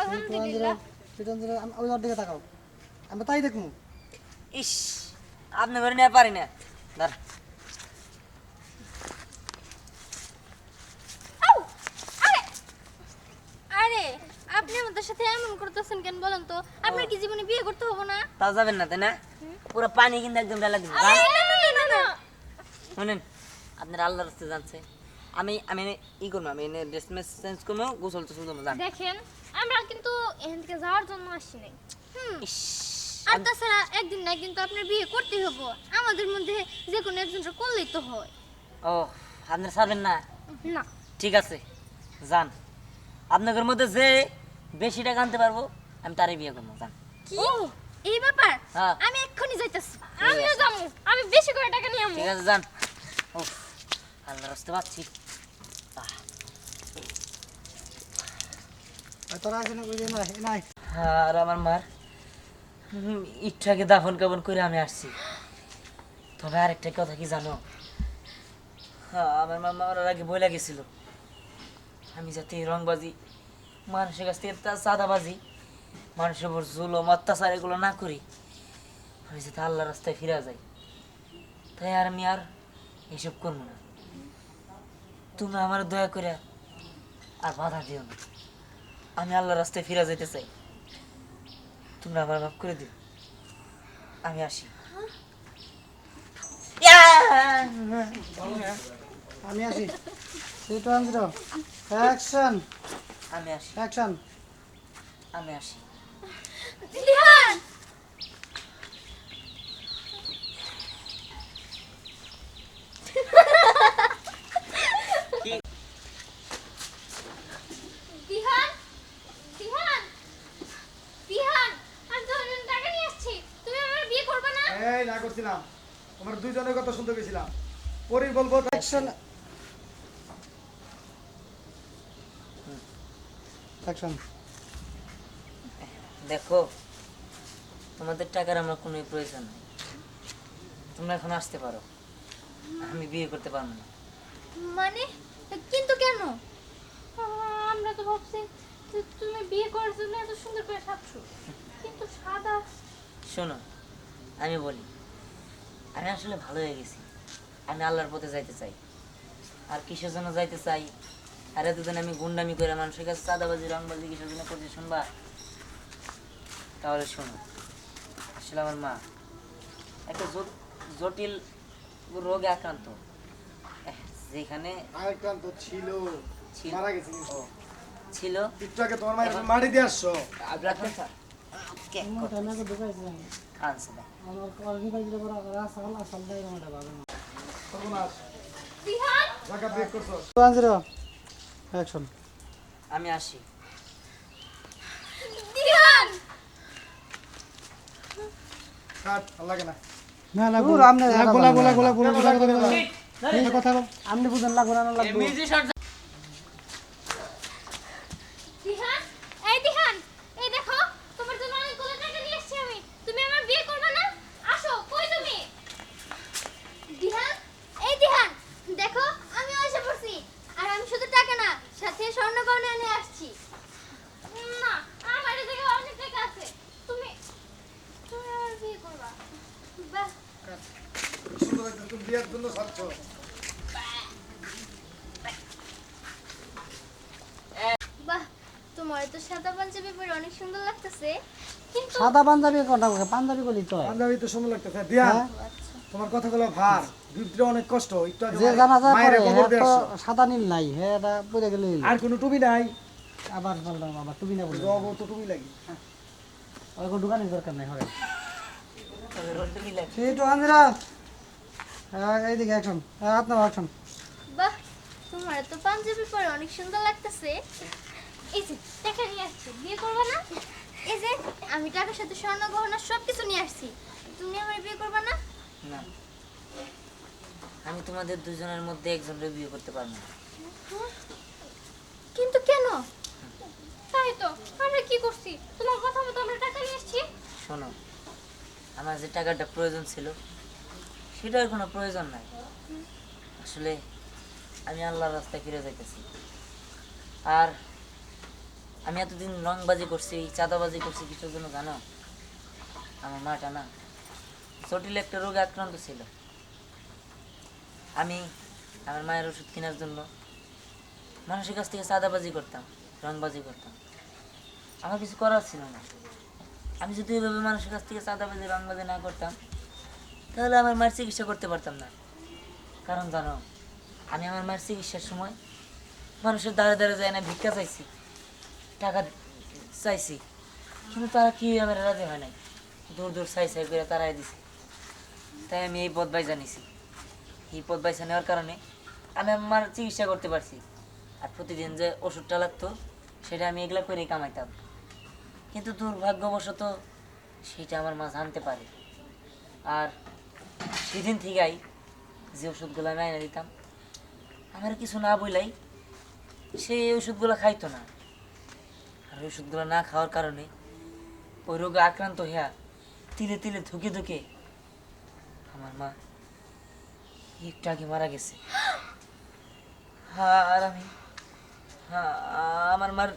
আলহামদুলিল্লাহ ওর দিকে তাকাও আমি তাই দেখব ইস আপনি করে নিয়ে পারি না ধর আউ! আরে! আরে! আপনি আমাদের সাথে এমন করতেছেন কেন বলেন তো? আপনার কি জীবনে বিয়ে করতে হবে না? তা যাবেন না তাই না? পুরো পানি কিন্তু একদম ডালা না শুনেন আপনার আল্লাহর রাস্তা জানছে আমি আমি ই করব আমি ড্রেস মেস চেঞ্জ করব গোসল টোসল করব দেখেন আমরা কিন্তু এখান থেকে যাওয়ার জন্য আসি নাই। হুম। আর তাছাড়া একদিন না কিন্তু আপনার বিয়ে করতে হব। আমাদের মধ্যে যে কোনো একজনটা করলেই তো হয়। ও আপনার ছাড়বেন না? না। ঠিক আছে যান। আপনাদের মধ্যে যে বেশি টাকা আনতে পারব আমি তারই বিয়ে করব যান। কি? এই ব্যাপার? হ্যাঁ। আমি এক্ষুনি যাইতাছি। আমিও যাব আমি বেশি করে টাকা নিয়ে আমু। ঠিক আছে যান। ও আল্লাহ রাস্তা পাচ্ছি আহ, আর তোরা আসেন ওই যে নাই নাই। আর আমার মার দাফন করে আমি আসছি। তবে আরেকটা কথা কি জানো? হ্যাঁ আমার আগে আমি যাতে রংবাজি, মানুষের কাছ থেকে চাঁদাবাজি, মানুষের উপর অত্যাচার এগুলো না করি, আমি যাতে আল্লাহ রাস্তায় ফিরে যাই। তাই আর আমি আর এসব করব না। তুমি আমার দয়া করে আর বাধা দিও না। আমি আল্লাহ রাস্তায় ফিরে যেতে চাই। তোমরা আবার মাফ করে দিও। আমি আসি। আমি আসি। Three two one zero action আমি আসি। অ্যাকশন আমি আসি দিহান দিহান দিহান দিহান আমি তো অন্য টাকা নিয়ে আসছি তুমি আমার বিয়ে করবে না এই না করছিলাম। তোমার দুইজনের কথা শুনতে গেছিলাম। পরেই বলব অ্যাকশন অ্যাকশন দেখো তোমাদের টাকার আমার কোনো প্রয়োজন নেই। তোমরা এখন আসতে পারো। আমি বিয়ে করতে পারব না। মানে? কিন্তু কেন? আমরা তো ভাবছি তুমি বিয়ে করার জন্য এত সুন্দর করে সাজছো। কিন্তু সাদা শোনো আমি বলি আমি আসলে ভালো হয়ে গেছি। আমি আল্লাহর পথে যাইতে চাই। আর কিসের জন্য যাইতে চাই? আর এতদিন আমি গুন্ডামি করে মানুষের কাছে চাঁদাবাজি রংবাজি কিসের জন্য করছি শুনবা? তাহলে শোনো আসলে আমার মা একটা জটিল রোগে আক্রান্ত। যেখানে আক্রান্ত ছিল। ছিল। মারা গেছে কিন্তু। ছিল। একটু আগে তোমার মায়ের মাটি দিয়ে আসছো। আমি আসি কাট লাগে না না না গুলা আমনে গুলা গুলা গুলা গুলা গুলা গুলা কথা বল বুঝেন লাগবে না লাগবে দিহান এই দিহান এই দেখো তোমার জন্য অনেকগুলো টাকা নিয়ে এসেছি আমি তুমি আমার বিয়ে করবে না আসো কই তুমি দিহান এই দিহান দেখো আমি এসে পড়ছি আর আমি শুধু টাকা না সাথে নিয়ে আসছি। না আমার এই অনেক টাকা আছে। তুমি তুমি আমার বিয়ে করবা। বাহ তুমি বিয়ের জন্য ছাড়ছো বাহ তোমার তো সাদা পাঞ্জাবি পরে অনেক সুন্দর লাগতেছে। কিন্তু সাদা পাঞ্জাবি কোনটা পাঞ্জাবি বলি তো পাঞ্জাবি তো সময় লাগতেছে দিয়া। হ্যাঁ। তোমার কথাগুলো ভার। অনেক কষ্ট একটু আগে যে জানা পরে খবর দিয়ে হ্যাঁ সাদা নীল নাই হ্যাঁ এটা পড়ে গেলে আর কোনো টুপি নাই। আবার বললাম আবার তুমি না। বললাম রব তো টুপি লাগি। ওই কোন দোকানের দরকার নাই হয় এইদিকে অ্যাকশন আপনার অ্যাকশন বাহ তোমার তো পাঞ্জাবি পরে অনেক সুন্দর লাগতেছে। এই যে টাকা নিয়ে আসছি। বিয়ে করবে না? এই যে আমি টাকার সাথে স্বর্ণ গহনা সব কিছু নিয়ে আসছি। তুমি আমার বিয়ে করবে না? না। আমি তোমাদের দুজনের মধ্যে একজনের বিয়ে করতে পারব না। কিন্তু কেন? তাই তো আমরা কি করছি? তোমার কথা মতো আমরা টাকা নিয়ে আসছি শোনো আমার যে টাকাটা প্রয়োজন ছিল সেটার কোনো প্রয়োজন নাই। আসলে আমি আল্লাহর রাস্তায় ফিরে যাইতেছি। আর আমি এতদিন রংবাজি করছি চাঁদাবাজি করছি কিছুর জন্য জানো? আমার মাটা না জটিল একটা রোগে আক্রান্ত ছিল। আমি আমার মায়ের ওষুধ কেনার জন্য মানুষের কাছ থেকে চাঁদাবাজি করতাম, রংবাজি করতাম। আমার কিছু করার ছিল না। আমি যদি ওইভাবে মানুষের কাছ থেকে চাঁদাবাজি, রংবাজি না করতাম, তাহলে আমার মায়ের চিকিৎসা করতে পারতাম না। কারণ জানো, আমি আমার মায়ের চিকিৎসার সময় মানুষের দ্বারে দ্বারে যায় না, ভিক্ষা চাইছি, টাকা চাইছি। কিন্তু তারা কি আমার রাজি হয় নাই। দূর দূর চাই চাই করে তারাই দিছে। তাই আমি এই পথ বাইজা নিছি পথ বাইজা নেওয়ার কারণে আমি আমার চিকিৎসা করতে পারছি। আর প্রতিদিন যে ওষুধটা লাগতো, সেটা আমি এগুলা করেই কামাইতাম। কিন্তু দুর্ভাগ্যবশত সেটা আমার মা জানতে পারে। আর সেদিন থেকেই যে ওষুধগুলো আমি এনে দিতাম, আমার কিছু না বইলাই সে এই ওষুধগুলো খাইতো না। আর ওষুধগুলো না খাওয়ার কারণে ওই রোগে আক্রান্ত হইয়া তিলে তিলে ধুকে ধুকে আমার মা একটু আগে মারা গেছে হ্যাঁ আর আমি হ্যাঁ আমার মার